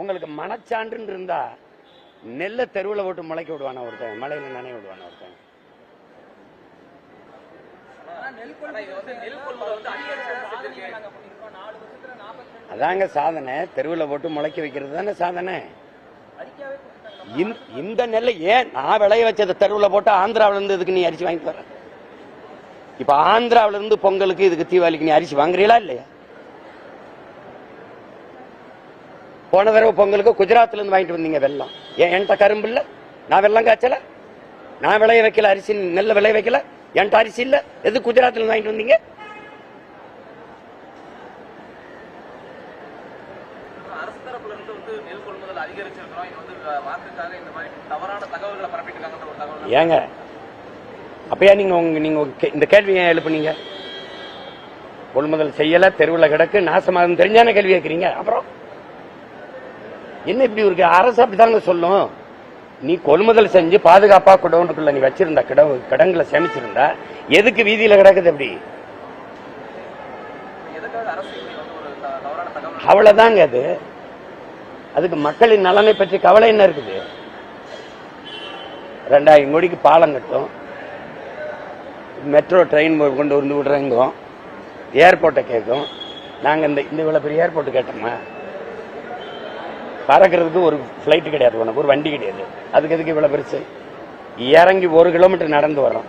உங்களுக்கு மனச்சான்றுன்னு இருந்தா நெல்லை தெருவில் போட்டு முளைக்க விடுவானா ஒருத்தன் மழையில நனைய விடுவானா ஒருத்தன். அதாங்க சாதனை. தெருவில் போட்டு முளைக்க வைக்கிறது தானே சாதனை. இந்த- இந்த நெல்லை ஏன் நான் விளைய வச்சதை தெருவில் போட்டு ஆந்திராவில இருந்து இதுக்கு நீ அரிசி வாங்கி தர இப்ப ஆந்திராவில இருந்து பொங்கலுக்கு இதுக்கு தீபாவளிக்கு நீ அரிசி வாங்குறீங்களா இல்லையா? போன தடவை பொங்கலுக்கு குஜராத்ல இருந்து வாங்கிட்டு வந்தீங்க வெள்ளம். ஏன் என்கிட்ட கரும்பு இல்ல? நான் வெள்ளம் காய்ச்சல? நான் விளைய வைக்கல அரிசி நெல்லை விளைய வைக்கல. என்கிட்ட அரிசி இல்ல. எது குஜராத்ல இருந்து வாங்கிட்டு வந்தீங்க? ஏங்க அப்பயா நீங்க உங்க நீங்க இந்த கேள்வி ஏன் எழுப்புனீங்க? கொள்முதல் செய்யல தெருவுல கிடக்கு நாசமாகும் தெரிஞ்சான கேள்வி கேட்கறீங்க. அப்புறம்? என்ன இப்படி இருக்கு? அரசு அப்படிதாங்க சொல்லும். நீ கொள்முதல் செஞ்சு பாதுகாப்பா குடவுண்டுக்குள்ள நீ வச்சிருந்த கிடவு கிடங்குல சேமிச்சிருந்தா எதுக்கு வீதியில கிடக்குது அப்படி? அவ்வளவுதாங்க அது. அதுக்கு மக்களின் நலனை பற்றி கவலை என்ன இருக்குது? ரெண்டாயிரம் கோடிக்கு பாலம் கட்டும். மெட்ரோ ட்ரெயின் கொண்டு வந்து விடுறேங்கும். ஏர்போர்ட்டை கேட்கும். நாங்க இந்த இந்த இவ்வளோ பெரிய ஏர்போர்ட் கேட்டோமா? பறக்கிறதுக்கு ஒரு ஃப்ளைட்டு கிடையாது உனக்கு ஒரு வண்டி கிடையாது. அதுக்கு எதுக்கு இவ்வளோ பெருசு? இறங்கி ஒரு கிலோமீட்டர் நடந்து வரோம்